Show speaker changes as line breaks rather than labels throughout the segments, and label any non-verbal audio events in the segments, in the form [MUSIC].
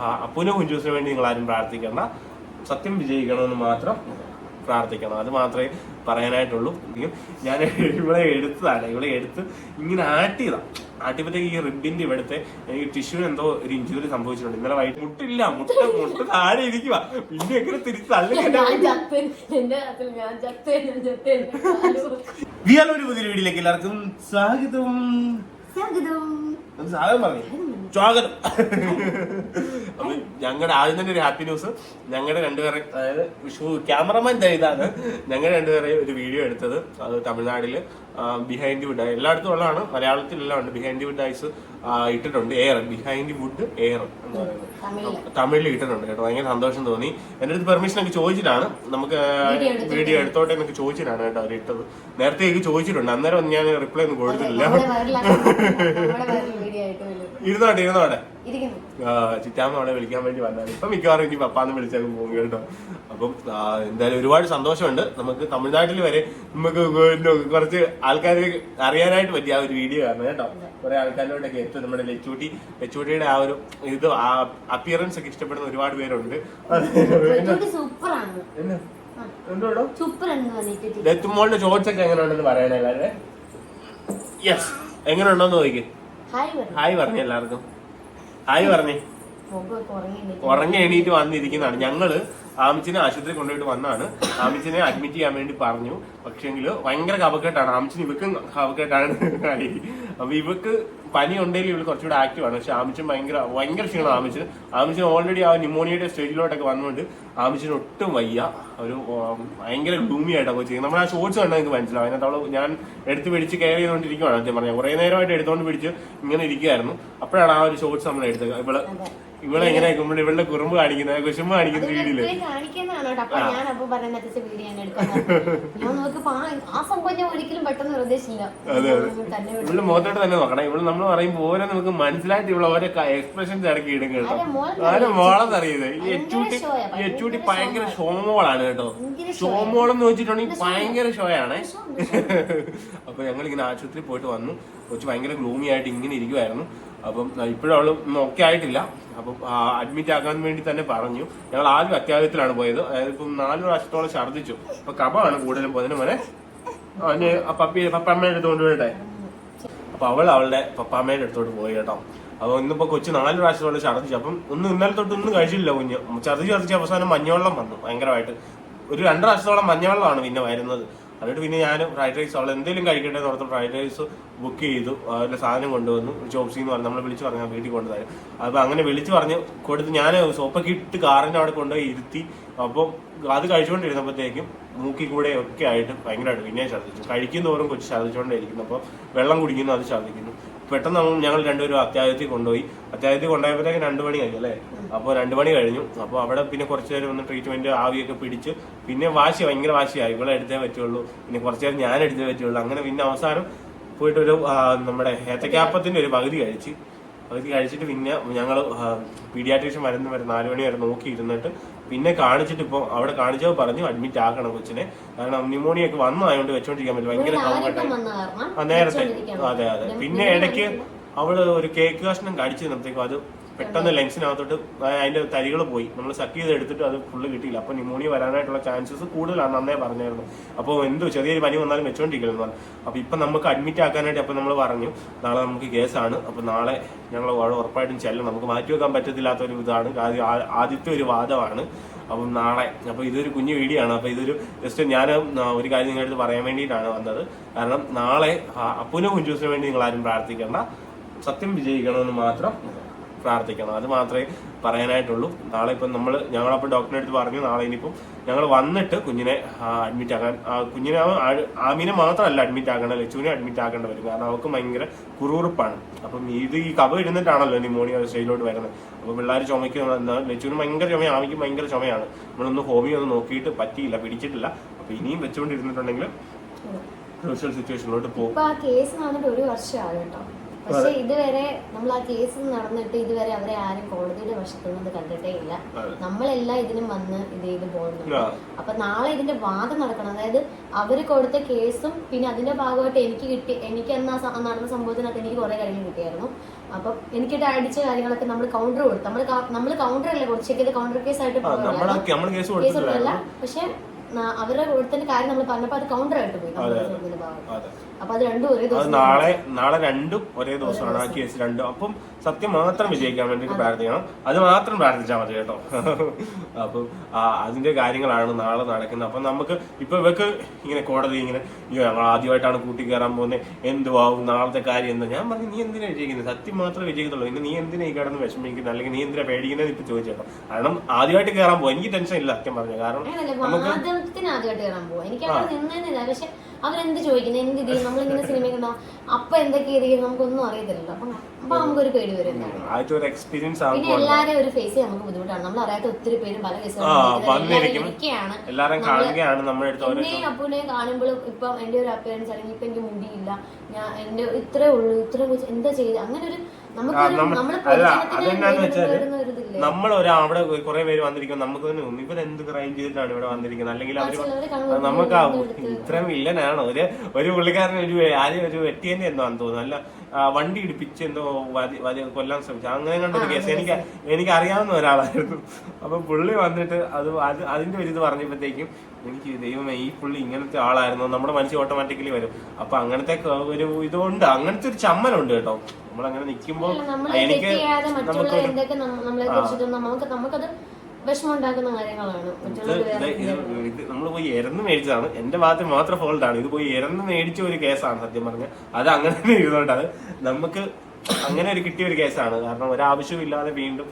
ആ, അപ്പുവിനും കുഞ്ചൂസിന് വേണ്ടി നിങ്ങൾ ആരും പ്രാർത്ഥിക്കണ്ട. സത്യം വിജയിക്കണമെന്ന് മാത്രം പ്രാർത്ഥിക്കണം. അത് മാത്രമേ പറയാനായിട്ടുള്ളൂ. ഞാൻ ഇവിടെ എടുത്തതാണ്. ഇവിടെ എടുത്ത് ഇങ്ങനെ ആട്ടിയതാണ് ആട്ടിയപ്പോഴത്തേക്ക് ഈ റിബിന്റെ ഇവിടുത്തെ എനിക്ക് ടിഷ്യൂന് എന്തോ ഒരു ഇഞ്ചുറി സംഭവിച്ചിട്ടുണ്ട്. ഇന്നലെ വൈകിട്ട് മുട്ടില്ല. മുട്ട മുട്ട താഴെ ഇരിക്കുക പിന്നെ എങ്ങനെ തിരിച്ച്. വിയാൽ ഒരു പുതിയ വീഡിയോയിലേക്ക് എല്ലാവർക്കും സ്വാഗതം.
സ്വാഗതം.
പറഞ്ഞു സ്വാഗതം അപ്പൊ ഞങ്ങളുടെ ആദ്യം തന്നെ ഒരു ഹാപ്പി ന്യൂസ് ഞങ്ങളുടെ രണ്ടുപേരെ അതായത് വിഷു ക്യാമറമാൻ ഇതാണ്. ഞങ്ങളുടെ രണ്ടുപേരെ ഒരു വീഡിയോ എടുത്തത്. അത് തമിഴ്നാട്ടിൽ. ബിഹൈൻഡ് വുഡ് എല്ലായിടത്തും ഉള്ളതാണ്. മലയാളത്തിലെല്ലാം ഉണ്ട്. ബിഹൈൻഡ് വുഡ് ഐസ് ഇട്ടിട്ടുണ്ട്. എയർ ബിഹൈൻഡ് വുഡ് എയർ എന്ന് പറയുന്നത്. തമിഴിൽ ഇട്ടിട്ടുണ്ട് കേട്ടോ. ഭയങ്കര സന്തോഷം തോന്നി. എന്റെ അടുത്ത് പെർമിഷൻ ഒക്കെ ചോദിച്ചിട്ടാണ്. നമുക്ക്
വീഡിയോ എടുത്തിട്ട്.
വീഡിയോ എടുത്തോട്ടെ എന്നൊക്കെ ചോദിച്ചിട്ടാണ് കേട്ടോ അവർ ഇട്ടത്. നേരത്തെ എനിക്ക് ചോദിച്ചിട്ടുണ്ട്. അന്നേരം ഞാൻ റിപ്ലൈ ഒന്നും കൊടുത്തിട്ടില്ല. [LAUGHS] ഇരുന്നോട്ടെ ഇരുന്നോട്ടെ. ആ, ചിറ്റാമ്മ അവിടെ വിളിക്കാൻ വേണ്ടി വന്നതാണ്. ഇപ്പൊ മിക്കവാറും ഇനി പപ്പാന്ന് വിളിച്ചാലും പോകും കേട്ടോ. അപ്പം ആ, എന്തായാലും ഒരുപാട് സന്തോഷമുണ്ട്. നമുക്ക് തമിഴ്നാട്ടിൽ വരെ നമുക്ക് കുറച്ച് ആൾക്കാരെ അറിയാനായിട്ട് പറ്റിയ ആ ഒരു വീഡിയോ കാരണം കേട്ടോ. കുറെ ആൾക്കാരിലോട്ടൊക്കെ എത്തും. നമ്മുടെ ലെച്ചൂട്ടി ലച്ചൂട്ടിയുടെ ആ ഒരു ഇത് അപ്പിയറൻസ് ഒക്കെ ഇഷ്ടപ്പെടുന്ന ഒരുപാട് പേരുണ്ട്? എന്തോടോ ലത്തുമോളുടെ ഷോർട്സ് ഒക്കെ എങ്ങനെ ഉണ്ടെന്ന് പറയണേ എല്ലാവരെ യെസ് എങ്ങനെ ഉണ്ടോന്ന് ചോദിക്കും.
ഹായ് പറഞ്ഞു
എല്ലാവർക്കും. ഹായ് പറഞ്ഞേ
ഉറങ്ങി എണീറ്റ്.
വന്നിരിക്കുന്നതാണ്. ഞങ്ങൾ ആമിച്ചിനെ ആശുപത്രി കൊണ്ടുപോയിട്ട് വന്നാണ്. ആമിച്ചിനെ അഡ്മിറ്റ് ചെയ്യാൻ വേണ്ടി പറഞ്ഞു. പക്ഷെങ്കിലും ഭയങ്കര കഫക്കെട്ടാണ്. ആമിച്ചിന് ഇവക്കും കഫക്കെട്ടാണ്. ആയി. അപ്പൊ ഇവക്ക് പനി ഉണ്ടെങ്കിൽ ഇവൾ കുറച്ചുകൂടെ ആക്റ്റീവ് ആണ്. പക്ഷെ ആമിച്ചൻ ഭയങ്കര ഭയങ്കര ക്ഷീണം ആമിച്ചിന്. ആമിച്ചിന് ഓൾറെഡി ആ ന്യൂമോണിയയുടെ സ്റ്റേജിലോട്ടൊക്കെ വന്നുകൊണ്ട് ആമിച്ചിന് ഒട്ടും വയ്യ. ഒരു ഭയങ്കര ഗ്ലൂമി ആയിട്ടൊക്കെ ചെയ്യുന്നത്. നമ്മൾ ആ ഷോർട്സ് കണ്ടാൽ നിങ്ങൾക്ക് മനസ്സിലാവും. അതിനകത്ത് അവൾ ഞാൻ എടുത്ത് പിടിച്ച് കെയർ ചെയ്തുകൊണ്ടിരിക്കുവാണ് അദ്ദേഹം പറഞ്ഞു കുറെ നേരമായിട്ട് എടുത്തുകൊണ്ട് പിടിച്ച് ഇങ്ങനെ ഇരിക്കുമായിരുന്നു അപ്പോഴാണ് ആ ഒരു ഷോർട്സ് നമ്മൾ എടുത്തത്.
ഇവൾ.
ഇവളെ എങ്ങനെ ഇവിടെ ഇവളുടെ കുറുമ്പ് കാണിക്കുന്ന കുശുമ്പ് കാണിക്കുന്ന
പെട്ടെന്ന് വിട്ടു.
മുഖത്തോട്ട് തന്നെ നോക്കണം. ഇവൾ നമ്മൾ പറയുമ്പോൾ ഓരോ നമുക്ക് മനസ്സിലായിട്ട് ഇവിടെ ഓരോ എക്സ്പ്രഷൻസ് ഇറക്കി ഇടും കേട്ടോ.
ആരെ മോളെ
ആരും മോളെന്നറിയത് ഈ എച്ചൂട്ടി ഈ എച്ചൂട്ടി
ഭയങ്കര
ഷോമോളാണ് കേട്ടോ.
ഭയങ്കര
എന്ന് വെച്ചിട്ടുണ്ടെങ്കിൽ ഭയങ്കര ഷോയാണ് അപ്പൊ ഞങ്ങൾ ഇങ്ങനെ ആശുപത്രി പോയിട്ട് വന്നു. കൊച്ചു ഭയങ്കര ഗ്ലൂമി ആയിട്ട് ഇങ്ങനെ ഇരിക്കുവായിരുന്നു. അപ്പം ഇപ്പോഴും അവൾ ഓക്കെ ആയിട്ടില്ല. അപ്പം അഡ്മിറ്റ് ആക്കാൻ വേണ്ടി തന്നെ പറഞ്ഞു. ഞങ്ങൾ ആദ്യം അത്യാവശ്യത്തിലാണ് പോയത്. അതായത് ഇപ്പം നാല് പ്രാവശ്യത്തോളം ഛർദ്ദിച്ചു. അപ്പൊ കഫമാണ് കൂടുതലും. പോയതിന് മോനെ അവന് പപ്പി പപ്പമ്മയുടെ അടുത്ത് കൊണ്ടുപോയിട്ടെ അപ്പൊ അവൾ അവളുടെ പപ്പാമ്മയുടെ അടുത്തോട്ട് പോയി കേട്ടോ. അപ്പൊ ഇന്നിപ്പോ കൊച്ചു നാല് പ്രാവശ്യത്തോളം ഛർദ്ദിച്ചു. അപ്പം ഒന്ന് ഇന്നലെ തൊട്ട് ഒന്നും കഴിച്ചില്ല കുഞ്ഞ്. ഛർദ്ദിച്ച് ഛർദ്ദിച്ച് അവസാനം മഞ്ഞവെള്ളം വന്നു ഭയങ്കരമായിട്ട്. ഒരു രണ്ട് പ്രാവശ്യത്തോളം മഞ്ഞവെള്ളമാണ് പിന്നെ വരുന്നത്. എന്നിട്ട് പിന്നെ ഞാൻ ഫ്രൈഡ് റൈസ് അവൾ എന്തെങ്കിലും കഴിക്കട്ടെ എന്ന് ഫ്രൈഡ് റൈസ് ബുക്ക് ചെയ്തു. അവരുടെ സാധനം കൊണ്ടുവന്നു. ചോപ്സി എന്ന് പറഞ്ഞു നമ്മൾ വിളിച്ച് പറഞ്ഞു വീട്ടിൽ കൊണ്ടുതരാം അപ്പോൾ അങ്ങനെ വിളിച്ച് പറഞ്ഞ് കൊടുത്ത് ഞാൻ സോപ്പൊക്കെ ഇട്ട് കാറിന്റെ അവിടെ കൊണ്ടുപോയി ഇരുത്തി. അപ്പം അത് കഴിച്ചുകൊണ്ടിരുന്നപ്പോഴത്തേക്കും മൂക്കി കൂടെ ഒക്കെ ആയിട്ട് ഭയങ്കരമായിട്ട് പിന്നെ ഛർദ്ദിച്ചു കഴിക്കുന്നതോറും കൊച്ചു ഛർദ്ദിച്ചുകൊണ്ടേയിരിക്കുന്നു അപ്പോൾ വെള്ളം കുടിക്കുന്നു അത് ഛർദ്ദിക്കുന്നു പെട്ടെന്ന് ഞങ്ങൾ രണ്ടുപേരും അത്യാവശ്യത്തിൽ കൊണ്ടുപോയി. അത്യാവശ്യത്തിൽ കൊണ്ടുപോയപ്പോഴത്തേക്ക് രണ്ടു മണി കഴിഞ്ഞു അല്ലേ? അപ്പോൾ രണ്ടു മണി കഴിഞ്ഞു. അപ്പോൾ അവിടെ പിന്നെ കുറച്ച് നേരം ഒന്ന് ട്രീറ്റ്മെന്റ് ആവിയൊക്കെ പിടിച്ച് പിന്നെ വാശി ഭയങ്കര വാശിയായി. ഇവിടെ എടുത്തേ പറ്റുള്ളൂ പിന്നെ കുറച്ച് നേരം ഞാൻ എടുത്തേ പറ്റുള്ളൂ. അങ്ങനെ പിന്നെ അവസാനം പോയിട്ട് ഒരു നമ്മുടെ ഏത്തക്കാപ്പത്തിന്റെ ഒരു പകുതി കഴിച്ച്. പകുതി കഴിച്ചിട്ട് പിന്നെ ഞങ്ങൾ പീഡിയാട്രീഷ്യൻ വരുന്ന വരെ നാല് മണി വരെ നോക്കി ഇരുന്നിട്ട് പിന്നെ കാണിച്ചിട്ട് ഇപ്പോൾ അവിടെ കാണിച്ചോ പറഞ്ഞു അഡ്മിറ്റ് ആക്കണം കൊച്ചിനെ. കാരണം ന്യൂമോണിയ ഒക്കെ വന്നതായതുകൊണ്ട് വെച്ചോണ്ടിരിക്കാൻ പറ്റില്ല. ഭയങ്കര ആ നേരത്തെ. അതെ അതെ. പിന്നെ ഇടയ്ക്ക് അവൾ ഒരു കേക്ക് കഷ്ണം കടിച്ചു നിന്നപ്പോഴത്തേക്കും അത് പെട്ടെന്ന് ലങ്സിനകത്തോട്ട് അതിന്റെ തരികൾ പോയി. നമ്മൾ സക്ക് ചെയ്ത് എടുത്തിട്ട് അത് ഫുള്ള് കിട്ടിയില്ല. അപ്പൊ ന്യൂമോണിയ വരാനായിട്ടുള്ള ചാൻസസ് കൂടുതലാണ് അന്നേ പറഞ്ഞായിരുന്നു. അപ്പോൾ എന്തോ ചെറിയൊരു പനി വന്നാലും വെച്ചോണ്ടിരിക്കുന്നു അപ്പോൾ അപ്പൊ ഇപ്പൊ നമുക്ക് അഡ്മിറ്റ് ആക്കാനായിട്ട് അപ്പൊ നമ്മൾ പറഞ്ഞു നാളെ നമുക്ക് കേസാണ്. അപ്പൊ നാളെ ഞങ്ങൾ ഉറപ്പായിട്ടും ചെല്ലണം. നമുക്ക് മാറ്റി വെക്കാൻ പറ്റത്തില്ലാത്ത ഒരു ഇതാണ് ആദ്യത്തെ ഒരു വാദമാണ്. അപ്പം നാളെ അപ്പൊ ഇതൊരു കുഞ്ഞു വീഡിയോ ആണ്. അപ്പൊ ഇതൊരു ജസ്റ്റ് ഞാൻ ഒരു കാര്യം നിങ്ങളുടെ അടുത്ത് പറയാൻ വേണ്ടിയിട്ടാണ് വന്നത്. കാരണം നാളെ അപ്പുനും കുഞ്ചൂസിനു വേണ്ടി നിങ്ങൾ ആരും പ്രാർത്ഥിക്കേണ്ട. സത്യം വിജയിക്കണമെന്ന് മാത്രം പ്രാർത്ഥിക്കണം. അത് മാത്രമേ പറയാനായിട്ടുള്ളൂ. നാളെ ഇപ്പം നമ്മൾ ഞങ്ങളപ്പോൾ ഡോക്ടറിന്റെ അടുത്ത് പറഞ്ഞു നാളെ ഇനിയിപ്പം ഞങ്ങൾ വന്നിട്ട് കുഞ്ഞിനെ അഡ്മിറ്റ് ആക്കാൻ കുഞ്ഞിനെ ആമിനെ മാത്രമല്ല അഡ്മിറ്റ് ആക്കേണ്ട ലച്ചുവിനെ അഡ്മിറ്റ് ആക്കേണ്ടി വരും. കാരണം അവൾക്ക് ഭയങ്കര കുറുകുറുപ്പാണ് അപ്പം ഇത് ഈ കവ ഇടുന്നിട്ടാണല്ലോ ന്യൂമോണിയ സ്റ്റേജിലോട്ട് വരുന്നത്. അപ്പോൾ പിള്ളേർ ചുമയ്ക്ക് ലച്ചുവിന് ഭയങ്കര ചുമ ആമിക്ക് ഭയങ്കര ചുമയാണ്. നമ്മളൊന്ന് ഹോമിയോ ഒന്ന് നോക്കിയിട്ട് പറ്റിയില്ല പിടിച്ചിട്ടില്ല. അപ്പോൾ ഇനിയും വെച്ചുകൊണ്ടിരുന്നിട്ടുണ്ടെങ്കിൽ സോഷ്യൽ സിറ്റുവേഷനിലോട്ട് പോകും.
കേസ് ഒരു വർഷം കേട്ടോ. പക്ഷെ ഇതുവരെ നമ്മൾ ആ കേസ് നടന്നിട്ട് ഇതുവരെ അവരെ ആരും കോടതിയുടെ വശത്തുനിന്ന് കണ്ടിട്ടേ ഇല്ല. നമ്മളെല്ലാം ഇതിനും വന്ന് ഇത് ചെയ്ത്
പോകുന്നു
അപ്പൊ നാളെ ഇതിന്റെ വാദം നടക്കണം. അതായത് അവർ കൊടുത്ത കേസും പിന്നെ അതിന്റെ ഭാഗമായിട്ട് എനിക്ക് കിട്ടി എനിക്ക് അന്ന് ആ നടന്ന സംഭവത്തിനകത്ത് എനിക്ക് കുറെ കാര്യങ്ങൾ കിട്ടിയായിരുന്നു. അപ്പൊ എനിക്കിട്ട് അടിച്ച കാര്യങ്ങളൊക്കെ നമ്മൾ കൗണ്ടർ കൊടുത്തു നമ്മൾ നമ്മൾ കൗണ്ടർ അല്ലേ കൊടുത്തു ചെക്ക് കൗണ്ടർ കേസ് ആയിട്ട്
കേസ്
പക്ഷെ അവരുടെ കൊടുത്തതിന്റെ കാര്യം നമ്മൾ പറഞ്ഞപ്പോ അത് കൗണ്ടർ ആയിട്ട് പോയി.
ഭാഗത്ത്
അപ്പൊ അത് രണ്ടും ഒരേ
അത് നാളെ നാളെ രണ്ടും ഒരേ ദിവസമാണ് ആ കേസ് രണ്ടും. അപ്പം സത്യം മാത്രം വിജയിക്കാൻ വേണ്ടിട്ട് പ്രാർത്ഥിക്കണം. അത് മാത്രം പ്രാർത്ഥിച്ചാൽ മതി കേട്ടോ. [LAUGHS] അപ്പം ആ, അതിന്റെ കാര്യങ്ങളാണ് നാളെ നടക്കുന്നത്. അപ്പം നമുക്ക് ഇപ്പൊ ഇവക്ക് ഇങ്ങനെ കോടതി ഇങ്ങനെ "അയ്യോ, ഞങ്ങൾ ആദ്യമായിട്ടാണ് കൂട്ടി കയറാൻ പോകുന്നത് എന്തുവാകും നാളത്തെ കാര്യം എന്താ? ഞാൻ പറഞ്ഞു നീ എന്തിനാ വിജയിക്കുന്നത് സത്യം മാത്രം വിജയിക്കത്തുള്ളൂ. പിന്നെ നീ എന്തിനാ ഈ കടന്ന് വിഷമിക്കുന്നത് അല്ലെങ്കിൽ നീ എന്തിനാ പേടിക്കുന്നത് ഇപ്പൊ ചോദിച്ചേട്ടോ കാരണം ആദ്യമായിട്ട് കയറാൻ പോകും എനിക്ക് ടെൻഷൻ ഇല്ല സത്യം പറഞ്ഞു. കാരണം
അങ്ങനല്ല
നമുക്ക്
വാദത്തിന് ആദ്യമായിട്ട് കയറാൻ പോവാ. എനിക്ക് അവിടെ നിന്നതിനില്ല പക്ഷെ അവരെന്ത് ചോദിക്കുന്നത് എന്ത് ചെയ്യും [LAUGHS] നമ്മളിങ്ങനെ സിനിമ അപ്പൊ എന്തൊക്കെ ചെയ്യും നമുക്കൊന്നും അറിയത്തില്ലല്ലോ. അപ്പൊ അപ്പൊ നമുക്കൊരു പേടി വരും എന്താണ്
ആദ്യത്തെ ഒരു എക്സ്പീരിയൻസ്
പിന്നെ
എല്ലാരും
എല്ലാരെയും ഒരു ഫേസ് ചെയ്യാൻ നമുക്ക് ബുദ്ധിമുട്ടാണ്. നമ്മൾ അറിയാത്ത ഒത്തിരി പേരും പല. ഇരിക്കുകയാണ്
എല്ലാരും കാണുകയാണ് നമ്മുടെ
എന്നെയും കാണുമ്പോഴും ഇപ്പം എന്റെ ഒരു അപ്പിയറൻസ് അല്ലെങ്കിൽ ഇപ്പൊ എനിക്ക് മുടിയില്ല. ഞാൻ എന്റെ ഇത്രേ ഉള്ളൂ ഇത്രേ എന്താ ചെയ്ത്? അങ്ങനെ ഒരു
അല്ല, അതെന്നാന്ന്
വെച്ചാൽ
നമ്മൾ ഒരു അവിടെ കുറെ പേര് വന്നിരിക്കും നമുക്ക് തന്നെ എന്ത് ക്രൈം ചെയ്തിട്ടാണ് ഇവിടെ വന്നിരിക്കുന്നത്? അല്ലെങ്കിൽ
അവർ
നമുക്ക് ഇത്രയും വില്ലനാണോ? ഒരു ഒരു പുള്ളിക്കാരൻ ഒരു ആരും ഒരു വെട്ടിയന്റെ എന്തോ ആണെന്ന് തോന്നുന്നു. അല്ല വണ്ടി ഇടിപ്പിച്ച് എന്തോ കൊല്ലാൻ ശ്രമിച്ചു. അങ്ങനെ കണ്ടൊരു കേസ്. എനിക്ക് എനിക്ക് അറിയാവുന്ന ഒരാളായിരുന്നു. അപ്പൊ പുള്ളി വന്നിട്ട് അത് അത് അതിന്റെ ഒരു ഇത് പറഞ്ഞപ്പോഴത്തേക്കും എനിക്ക് ദൈവമേ ഈ പുള്ളി ഇങ്ങനത്തെ ആളായിരുന്നു. നമ്മുടെ മനസ്സിൽ ഓട്ടോമാറ്റിക്കലി വരും. അപ്പൊ അങ്ങനത്തെ ഒരു ഇതുണ്ട്. അങ്ങനത്തെ ഒരു ചമ്മലുണ്ട് കേട്ടോ. നമ്മളങ്ങനെ നിൽക്കുമ്പോൾ
നമ്മളെ
എനിക്ക്
നമുക്ക് കാര്യങ്ങളാണ്.
ഇത് നമ്മൾ പോയി എരന്ന് മേടിച്ചതാണ്. എന്റെ ഭാഗത്ത് മാത്രം ഫോൾട്ടാണ് ഇത് പോയി എരന്ന് മേടിച്ച ഒരു കേസാണ് സത്യം പറഞ്ഞ അത് അങ്ങനെ ഇരുന്നോണ്ട് നമുക്ക് അങ്ങനെ ഒരു കിട്ടിയ ഒരു കേസാണ്. കാരണം ഒരാവശ്യവും ഇല്ലാതെ വീണ്ടും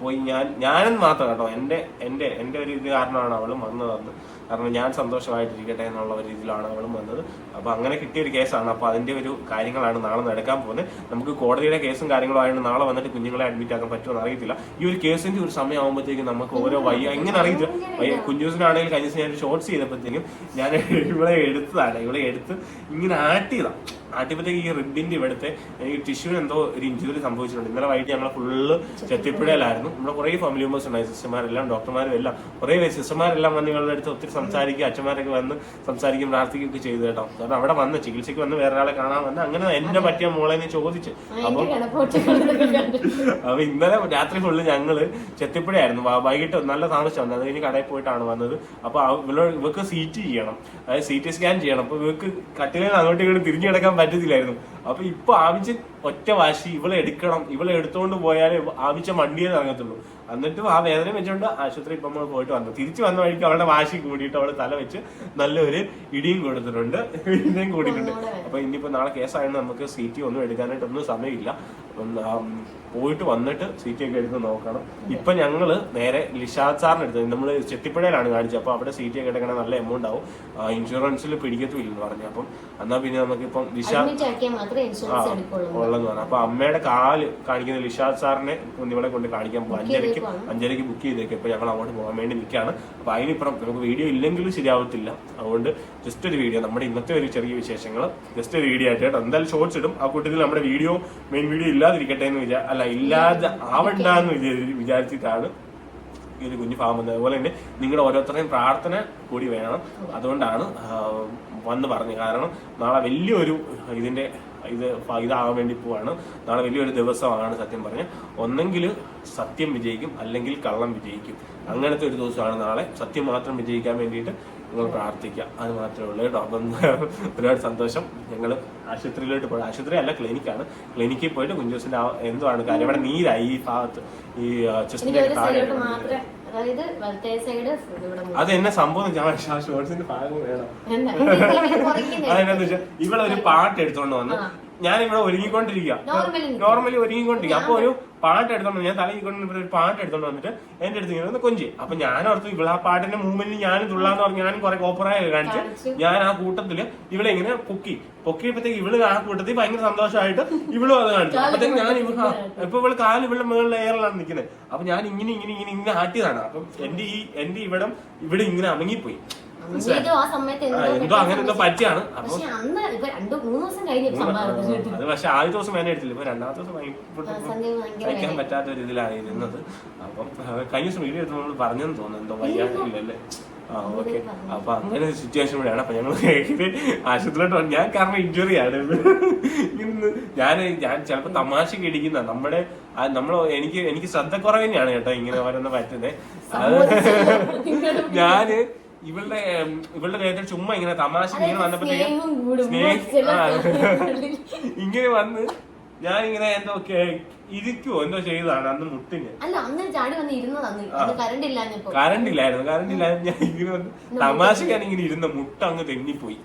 പോയി ഞാൻ ഞാനെന്ന് മാത്രം കേട്ടോ എന്റെ എന്റെ എന്റെ ഒരു ഇത് കാരണമാണ് അവളും വന്നത് കാരണം ഞാൻ സന്തോഷമായിട്ടിരിക്കട്ടെ എന്നുള്ള ഒരു രീതിയിലാണ് അവളും വന്നത്. അപ്പൊ അങ്ങനെ കിട്ടിയ ഒരു കേസാണ്. അപ്പൊ അതിന്റെ ഒരു കാര്യങ്ങളാണ് നാളെ നടക്കാൻ പോകുന്നത്. നമുക്ക് കോടതിയുടെ കേസും കാര്യങ്ങളും ആയതുകൊണ്ട് നാളെ വന്നിട്ട് കുഞ്ഞുങ്ങളെ അഡ്മിറ്റ് ആക്കാൻ പറ്റുമെന്ന് അറിയത്തില്ല. ഈ ഒരു കേസിന്റെ ഒരു സമയം ആകുമ്പോഴത്തേക്കും നമുക്ക് ഓരോ വയ്യ എങ്ങനെ അറിയില്ല വയ്യ കുഞ്ഞൂസിനാണെങ്കിൽ കഴിഞ്ഞ ദിവസം ഞാൻ ഷോർട്സ് ചെയ്തപ്പോഴത്തേക്കും ഞാൻ ഇവിടെ എടുത്തതാണ്. ഇവിടെ എടുത്ത് ഇങ്ങനെ ആട്ടിയതാണ് ആട്ടിയപ്പോഴത്തേക്ക് ഈ റിബിന്റെ ഇവിടുത്തെ എനിക്ക് ടിഷ്യൂവിന് എന്തോ ഒരു ഇഞ്ചുറി സംഭവിച്ചിട്ടുണ്ട്. ഇന്നലെ വൈകിട്ട് ഞങ്ങൾ ഫുള്ള് ചെത്തിപ്പുഴയിലായിരുന്നു. നമ്മുടെ കുറേ ഫാമിലി മെമ്പേഴ്സ് ഉണ്ടായി സിസ്റ്റർമാരെല്ലാം ഡോക്ടർമാരും എല്ലാം. കുറേ പേര് സിസ്റ്റർമാരെല്ലാം വന്ന് നിങ്ങളുടെ അടുത്ത് ഒത്തിരി സംസാരിക്കുക അച്ഛന്മാരൊക്കെ വന്ന് സംസാരിക്കും പ്രാർത്ഥിക്കുകയൊക്കെ ചെയ്തു കേട്ടോ. കാരണം അവിടെ വന്ന് ചികിത്സയ്ക്ക് വന്ന് വേറെ ആളെ കാണാൻ വന്ന് അങ്ങനെ എന്നെ പറ്റിയ മോളെ ചോദിച്ചു.
അപ്പം [LAUGHS]
അപ്പൊ ഇന്നലെ രാത്രി ഫുള്ള് ഞങ്ങൾ ചെത്തിപ്പുഴയായിരുന്നു. വൈകിട്ട് നല്ല താമസിച്ചു വന്നത് അത് കഴിഞ്ഞ് കടയിൽ പോയിട്ടാണ് വന്നത്. അപ്പൊ ഇവർക്ക് സീറ്റ് ചെയ്യണം. അതായത് സി ടി സ്കാൻ ചെയ്യണം. അപ്പൊ ഇവർക്ക് കട്ടിലിൽ അങ്ങോട്ടും ഇങ്ങോട്ടും തിരിഞ്ഞു കിടക്കാൻ പറ്റത്തില്ലായിരുന്നു. അപ്പൊ ഇപ്പൊ ആവശ്യം ഒറ്റ വാശി ഇവളെ എടുക്കണം. ഇവളെ എടുത്തുകൊണ്ട് പോയാലേ ആവശ്യം വണ്ടിയെ ഇറങ്ങത്തുള്ളൂ. എന്നിട്ടും ആ വേദന വെച്ചുകൊണ്ട് ആശുപത്രി ഇപ്പം നമ്മൾ പോയിട്ട് വന്നു. തിരിച്ചു വന്ന വഴിക്ക് അവളുടെ വാശി കൂടിയിട്ട് അവൾ തല വെച്ച് നല്ലൊരു ഇടിയും കൊടുത്തിട്ടുണ്ട്. ഇടിയും കൂടിയിട്ടുണ്ട്. അപ്പൊ ഇനിയിപ്പോ നാളെ കേസായതുകൊണ്ട് നമുക്ക് സീറ്റി ഒന്നും എടുക്കാനായിട്ടൊന്നും സമയമില്ല. പോയിട്ട് വന്നിട്ട് സീറ്റ് ഒക്കെ എടുത്ത് നോക്കണം. ഇപ്പൊ ഞങ്ങൾ നേരെ ലിഷാദ് സാറിന് എടുത്തത് നമ്മൾ ചെത്തിപ്പുഴയിലാണ് കാണിച്ചത്. അപ്പൊ അവിടെ സീറ്റ് ഒക്കെ എടുക്കണ നല്ല എമൗണ്ട് ആവും. ഇൻഷുറൻസിൽ പിടിക്കത്തുമില്ലെന്ന് പറഞ്ഞു. അപ്പം എന്നാ പിന്നെ നമുക്ക് നമുക്കിപ്പം ലിഷാദ്
അഡ്മിറ്റ്
ഉള്ളെന്ന് പറഞ്ഞു. അപ്പൊ അമ്മയുടെ കാൽ കാണിക്കുന്ന ലിഷാദ് സാറിനെ ഇവിടെ കൊണ്ട് കാണിക്കാൻ പോകും അഞ്ചരക്ക് അഞ്ചരക്ക് ബുക്ക് ചെയ്തേക്കും. ഇപ്പൊ ഞങ്ങൾ അങ്ങോട്ട് പോകാൻ വേണ്ടി നിൽക്കുകയാണ്. അപ്പൊ അതിനിപ്പുറം നമുക്ക് വീഡിയോ ഇല്ലെങ്കിലും ശരിയാവത്തില്ല. അതുകൊണ്ട് ജസ്റ്റ് ഒരു വീഡിയോ നമ്മുടെ ഇന്നത്തെ ഒരു ചെറിയ വിശേഷങ്ങൾ. ജസ്റ്റ് ഒരു വീഡിയോ ആയിട്ട് കേട്ടോ. എന്തായാലും ഷോർട്സ് ഇടും. ആ കൂട്ടത്തിൽ നമ്മുടെ വീഡിയോ മെയിൻ വീഡിയോ ഇല്ലാതിരിക്കട്ടെ എന്ന് വിചാ അല്ല ഇല്ലാതെ ആവണ്ട എന്ന് വിചാരിച്ചിട്ടാണ് ഈ ഒരു കുഞ്ഞു ഫാം വന്നത്. അതുപോലെ തന്നെ നിങ്ങളുടെ ഓരോരുത്തരുടെയും പ്രാർത്ഥന കൂടി വേണം. അതുകൊണ്ടാണ് വന്ന് പറഞ്ഞു കാരണം നാളെ വലിയൊരു ഇതിന്റെ ഇത് ഇതാകാൻ വേണ്ടി പോവാണ്. നാളെ വലിയൊരു ദിവസമാണ് സത്യം പറഞ്ഞ്. ഒന്നെങ്കിൽ സത്യം വിജയിക്കും അല്ലെങ്കിൽ കള്ളം വിജയിക്കും. അങ്ങനത്തെ ഒരു ദിവസമാണ് നാളെ. സത്യം മാത്രം വിജയിക്കാൻ വേണ്ടിയിട്ട് നിങ്ങൾ പ്രാർത്ഥിക്കുക. അത് മാത്രമേ ഉള്ളൂ കേട്ടോ. അപ്പം [LAUGHS] ഒരുപാട് സന്തോഷം. ഞങ്ങൾ ആശുപത്രിയിലോട്ട് പോയി. ആശുപത്രി അല്ല ക്ലിനിക്കാണ് ക്ലിനിക്കിൽ പോയിട്ട് കുഞ്ചൂസിന്റെ എന്താണ് എന്തുവാണ് കാര്യം? ഇവിടെ നീരായി ഈ ഭാഗത്ത്. ഈ ചെസ്റ്റിന്റെ താഴെ
അതായത് വലത്തേ സൈഡ് ഇവിടെ മുകളിൽ.
അത് എന്നെ സംഭവം ഷോർട്സിന്റെ ഭാഗം വേണം
അതെന്താ ഇതിങ്ങനെ കുറയ്ക്കുന്നേ.
അതെന്താന്ന് വെച്ചാൽ ഇവളൊരു പാട്ട് എടുത്തോണ്ട് വന്ന് ഞാൻ ഇവിടെ ഒരുങ്ങിക്കൊണ്ടിരിക്കുക. നോർമലി ഒരുങ്ങിക്കൊണ്ടിരിക്കുക അപ്പൊ ഒരു പാട്ട് എടുത്തോണ്ട് ഞാൻ തലയിൽ കൊണ്ട് ഇവിടെ ഒരു പാട്ട് എടുത്തോണ്ട് വന്നിട്ട് എന്റെ അടുത്ത് ഇങ്ങനെ കൊഞ്ചി. അപ്പൊ ഞാൻ ഓർത്തു ഇവിടെ ആ പാട്ടിന്റെ മൂവ്മെന്റ് ഞാനും തുള്ളാന്ന് പറഞ്ഞ് ഞാനും കുറെ കോപ്പറായി കാണിച്ച്. ഞാൻ ആ കൂട്ടത്തിൽ ഇവിടെ ഇങ്ങനെ പൊക്കി. പൊക്കിയപ്പോഴത്തേക്ക് ഇവൾ ആ കൂട്ടത്തിൽ ഭയങ്കര സന്തോഷമായിട്ട് ഇവളും അത് കാണിച്ചു. അപ്പത്തേക്ക് ഞാൻ ഇവ ഇപ്പൊ ഇവൾ കാൽ ഇവളുടെ മുകളിൽ എയറിലാണ് നിൽക്കുന്നത് അപ്പൊ ഞാൻ ഇങ്ങനെ ഇങ്ങനെ ഇങ്ങനെ ഇങ്ങനെ ആട്ടിയതാണ്. അപ്പം എന്റെ ഈ എന്റെ ഇവിടം ഇവിടെ ഇങ്ങനെ അമങ്ങിപ്പോയി
ആ സമയത്ത്
ആ,
എന്തോ
അങ്ങനെ എന്തോ പറ്റിയാണ്. അപ്പൊ
പക്ഷെ അന്ന് ഇപ്പൊ രണ്ടു മൂന്ന് ദിവസം കഴിഞ്ഞു സംഭവം
അത് പക്ഷെ ആദ്യ ദിവസം വേന എടുത്തില്ല. ഇപ്പൊ രണ്ടാമത്തെ ദിവസം കഴിക്കാൻ പറ്റാത്ത ഒരു ഇതിലായിരുന്നത് അപ്പം കഴിഞ്ഞ ദിവസം വീഡിയോ എടുത്ത് നമ്മൾ പറഞ്ഞെന്ന് തോന്നുന്നു. എന്തോ വയ്യാണ്ടില്ലല്ലേ ആ ഓക്കെ. അപ്പൊ അങ്ങനെ സിറ്റുവേഷൻ കൂടെയാണ്. അപ്പൊ ഞങ്ങൾ ആശുപത്രിയിലോട്ട് വന്നു. ഞാൻ കാരണം ഇഞ്ചുറി ആണ്. ഇന്ന് ഞാൻ ഞാൻ ചിലപ്പോ തമാശ ഇടിക്കുന്ന നമ്മുടെ നമ്മൾ എനിക്ക് എനിക്ക് ശ്രദ്ധക്കുറവ് തന്നെയാണ് കേട്ടോ ഇങ്ങനെ ഓരോന്ന് പറ്റുന്നത്. അത് ഞാൻ ഇവളുടെ ഇവളുടെ ദേഹത്തിൽ ചുമ്മാ ഇങ്ങനെ തമാശ ഇങ്ങനെ വന്നപ്പോഴത്തേക്കും. [LAUGHS] ഇങ്ങനെ വന്ന് ഞാൻ ഇങ്ങനെ എന്തോ ഇരിക്കുവോ എന്തോ ചെയ്തതാണ് അന്ന് മുട്ടിന്.
കറണ്ട്
ഇല്ലായിരുന്നു കറണ്ട് ഇല്ലായിരുന്നു ഞാൻ ഇങ്ങനെ വന്ന് തമാശക്കാണ് ഇങ്ങനെ ഇരുന്ന മുട്ട അങ്ങ് തെന്നിപ്പോയി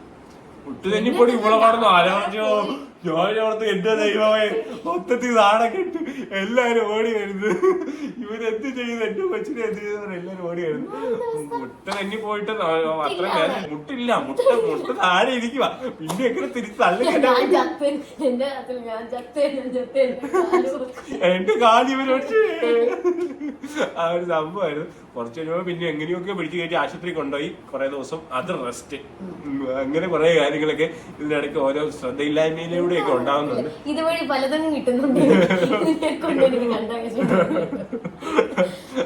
മുട്ട് തെന്നിപ്പോയി ഇവിടെ കടന്നു ആലോചിച്ചോ. ഞാൻ ഓർത്ത് എന്റെ ദൈവമേ മൊത്തത്തിൽ നാടൊക്കെ ഇട്ട് എല്ലാരും ഓടി വരുന്നത് ഇവരെന്ത് ചെയ്യുന്നു? എന്റെ കൊച്ചിനെ എന്ത് ചെയ്തു എല്ലാരും ഓടി വരുന്നു. മുട്ട തന്നെ പോയിട്ട് അത്ര മുട്ടില്ല. മുട്ട മുട്ട താഴെ ഇരിക്കുക പിന്നെ എങ്ങനെ തിരിച്ച് തള്ളുക
ഞാൻ ചത്ത് എന്റെ
കാൽ ഇവർ ആ ഒരു സംഭവമായിരുന്നു. കുറച്ച് കഴിയുമ്പോ പിന്നെ എങ്ങനെയൊക്കെ പിടിച്ചു കയറ്റി ആശുപത്രി കൊണ്ടുപോയി. കുറെ ദിവസം അത് റെസ്റ്റ് അങ്ങനെ കുറെ കാര്യങ്ങളൊക്കെ ഇതിനിടയ്ക്ക് ഓരോ ശ്രദ്ധയില്ലായ്മയിലൂടെയൊക്കെ ഉണ്ടാവുന്നുണ്ട്.
ഇതുവഴി പലതും കിട്ടുന്നുണ്ട്.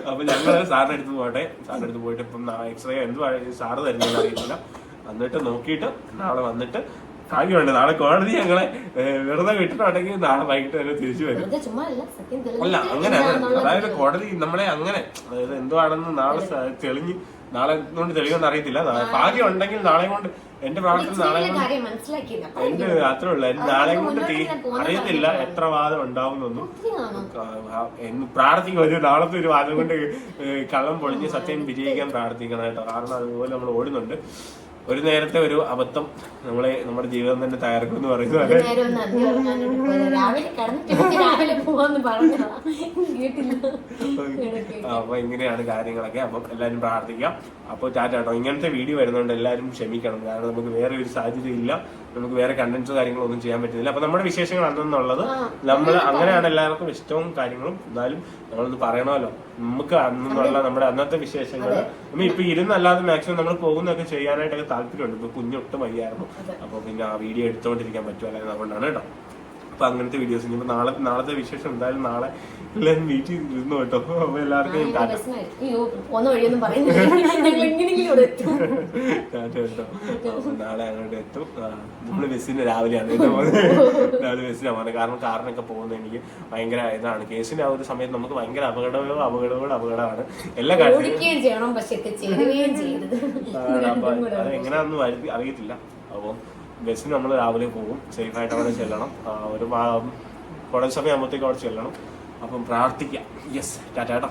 അപ്പൊ ഞങ്ങൾ സാറിന്റെ അടുത്ത് പോട്ടെ സാറിന്റെ അടുത്ത് പോയിട്ട് ഇപ്പം എക്സ്റേ എന്ത് സാറ് തരുന്നതെന്ന് അറിയത്തില്ല. എന്നിട്ട് നോക്കിയിട്ട് നാളെ വന്നിട്ട് ഭാഗ്യമുണ്ട്. നാളെ കോടതി ഞങ്ങളെ വെറുതെ വിട്ടിട്ടുണ്ടെങ്കിൽ നാളെ വൈകിട്ട് തന്നെ തിരിച്ചു വരും.
അല്ല
അങ്ങനെ അതായത് കോടതി നമ്മളെ അങ്ങനെ അതായത് എന്തുവാണെന്ന് നാളെ തെളിഞ്ഞ് നാളെ കൊണ്ട് തെളിയുമെന്ന് അറിയത്തില്ല. ഭാഗ്യം ഉണ്ടെങ്കിൽ നാളെ കൊണ്ട് എന്റെ പ്രാർത്ഥന നാളെ എന്റെ അത്രേ ഉള്ളു. എന്റെ നാളെ കൊണ്ട് അറിയത്തില്ല എത്ര വാദം ഉണ്ടാവുന്നൊന്നും. പ്രാർത്ഥിക്കും. ഒരു നാളത്തെ ഒരു വാദം കൊണ്ട് കള്ളം പൊളിഞ്ഞ് സത്യം വിജയിക്കാൻ പ്രാർത്ഥിക്കണം കേട്ടോ. കാരണം അതുപോലെ നമ്മൾ ഓടുന്നുണ്ട്. ഒരു നേരത്തെ ഒരു അബദ്ധം നമ്മളെ നമ്മുടെ ജീവിതം തന്നെ തയ്യാറാക്കും എന്ന് പറയുന്നത്. അപ്പൊ ഇങ്ങനെയാണ് കാര്യങ്ങളൊക്കെ. അപ്പം എല്ലാരും പ്രാർത്ഥിക്കാം. അപ്പോൾ ചാറ്റാട്ടോ ഇങ്ങനത്തെ വീഡിയോ വരുന്നുണ്ട് എല്ലാരും ക്ഷമിക്കണം. കാരണം നമുക്ക് വേറെ ഒരു സാഹചര്യം ഇല്ല. നമുക്ക് വേറെ കണ്ടന്റ്സോ കാര്യങ്ങളോ ഒന്നും ചെയ്യാൻ പറ്റുന്നില്ല. അപ്പൊ നമ്മുടെ വിശേഷങ്ങൾ അന്നെന്നുള്ളത് നമ്മൾ അങ്ങനെയാണ് എല്ലാവർക്കും ഇഷ്ടവും കാര്യങ്ങളും എന്നാലും നമ്മളൊന്ന് പറയണമല്ലോ. നമുക്ക് അന്നുള്ള നമ്മുടെ അന്നത്തെ വിശേഷങ്ങൾ നമ്മൾ ഇപ്പൊ ഇരുന്നല്ലാതെ മാക്സിമം നമ്മൾ പോകുന്നതൊക്കെ ചെയ്യാനായിട്ടൊക്കെ താല്പര്യമുണ്ട്. ഇപ്പൊ കുഞ്ഞൊട്ടും വയ്യായിരുന്നു. അപ്പൊ പിന്നെ ആ വീഡിയോ എടുത്തുകൊണ്ടിരിക്കാൻ പറ്റുമല്ലോ അതുകൊണ്ടാണ് കേട്ടോ. അപ്പൊ അങ്ങനത്തെ വീഡിയോസ് ഇനി നാളെ നാളത്തെ വിശേഷം എന്തായാലും നാളെ എല്ലാവരും വീട്ടിൽ ഇരുന്നു കേട്ടോ. അപ്പൊ എല്ലാവർക്കും ടാറ്റ. കേട്ടോ. നാളെ അങ്ങോട്ട് എത്തും. നമ്മൾ ബസ്സിന് രാവിലെയാണ് രാവിലെ ബസ്സിനാണ് പോകുന്നത്. കാരണം കാറിനൊക്കെ പോകുന്നത് എനിക്ക് ഭയങ്കര ഇതാണ്. കേസിന്റെ ആ ഒരു സമയത്ത് നമുക്ക് ഭയങ്കര അപകടമോ അപകടമോ അപകടമാണ്. എല്ലാ കാര്യത്തിലും. അപ്പൊ അത് എങ്ങനെയാണെന്ന് അറിയത്തില്ല. അപ്പം ബസ്സിന് നമ്മൾ രാവിലെ പോകും. സേഫ് ആയിട്ട് അവിടെ ചെല്ലണം. ഒരു കോടതി സമയം ആകുമ്പോഴത്തേക്ക് അവിടെ ചെല്ലണം. അപ്പം പ്രാർത്ഥിക്കാം. Yes tata.